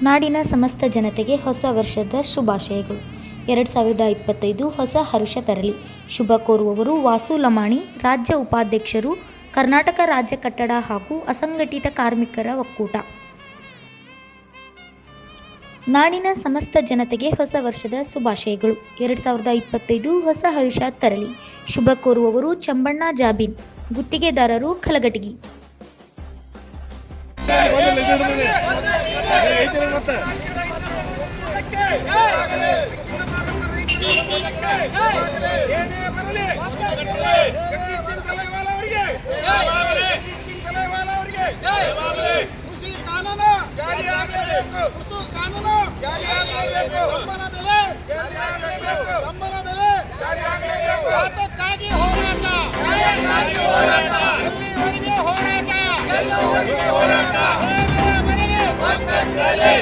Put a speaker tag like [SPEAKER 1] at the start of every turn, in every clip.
[SPEAKER 1] ನಾಡಿನ ಸಮಸ್ತ ಜನತೆಗೆ ಹೊಸ ವರ್ಷದ ಶುಭಾಶಯಗಳು ಎರಡು ಸಾವಿರದ ಇಪ್ಪತ್ತೈದು ಹೊಸ ಹರುಷ ತರಲಿ ಶುಭ ಕೋರುವವರು ವಾಸು ಲಮಾಣಿ ರಾಜ್ಯ ಉಪಾಧ್ಯಕ್ಷರು ಕರ್ನಾಟಕ ರಾಜ್ಯ ಕಟ್ಟಡ ಹಾಗೂ ಅಸಂಘಟಿತ ಕಾರ್ಮಿಕರ ಒಕ್ಕೂಟ ನಾಡಿನ ಸಮಸ್ತ ಜನತೆಗೆ ಹೊಸ ವರ್ಷದ ಶುಭಾಶಯಗಳು ಎರಡು ಸಾವಿರದ ಇಪ್ಪತ್ತೈದು ಹೊಸ ಹರುಷ ತರಲಿ ಶುಭ ಕೋರುವವರು ಚಂಬಣ್ಣ ಜಾಬೀನ್ ಗುತ್ತಿಗೆದಾರರು ಕಲಗಟಗಿ
[SPEAKER 2] ಐತಿರ
[SPEAKER 3] ಸರ್ಕಾರ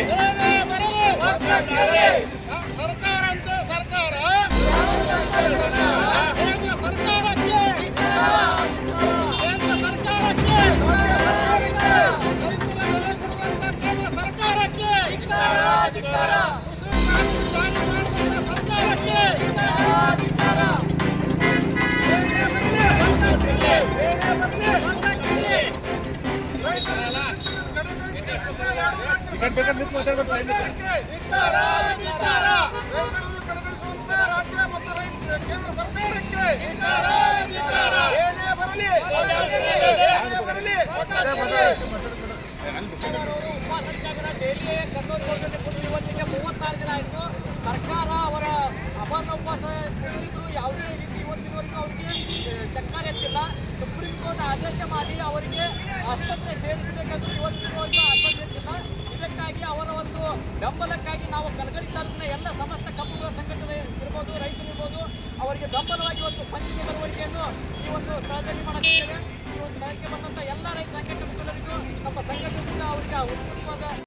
[SPEAKER 3] ಅಂತ ಸರ್ಕಾರ
[SPEAKER 2] ನಿಂತು ಮಾತಾಡ್ಬೇಕು ಇಲ್ಲಿ.
[SPEAKER 3] ಸರ್ಕಾರ ಅವರ ಅಪಾರ ಉಪವಾಸ ಕುಳಿತು ಯಾವುದೇ ರೀತಿ ಇವತ್ತಿನವರೆಗೂ ಅವರಿಗೆ ಚಕ್ಕಾರ ಎತ್ತಿಲ್ಲ. ಸುಪ್ರೀಂ ಕೋರ್ಟ್ ಆದೇಶ ಮಾಡಿ ಅವರಿಗೆ ಆಸ್ಪತ್ರೆ ಸೇರಿಸಬೇಕಂತ ಇವತ್ತಿನವರೆಗೂ ಆಸ್ಪತ್ರೆ ಎತ್ತಿಲ್ಲ ಇದಕ್ಕಾಗಿ ಅವರ ಒಂದು ಬೆಂಬಲಕ್ಕಾಗಿ ನಾವು ಕಲಗರಿ ತಾಲೂಕಿನ ಎಲ್ಲ ಸಮಸ್ತ ಕಬ್ಬುಗಳ ಸಂಘಟನೆ ಇರ್ಬೋದು, ರೈತರು ಇರ್ಬೋದು, ಅವರಿಗೆ ಬೆಂಬಲವಾಗಿ ಒಂದು ಪಂಚಿಗೆ ಬರವಣಿಗೆಯನ್ನು ಈ ಒಂದು ಸ್ಥಳದಲ್ಲಿ ಮಾಡುತ್ತಿದ್ದೇವೆ ಈ ಒಂದು ಸ್ಥಳಕ್ಕೆ ಬಂದಂಥ ಎಲ್ಲ ರೈತ ಸಂಘಟನೆಗಳಿಗೂ ನಮ್ಮ ಸಂಘಟನೆಯಿಂದ ಅವರಿಗೆ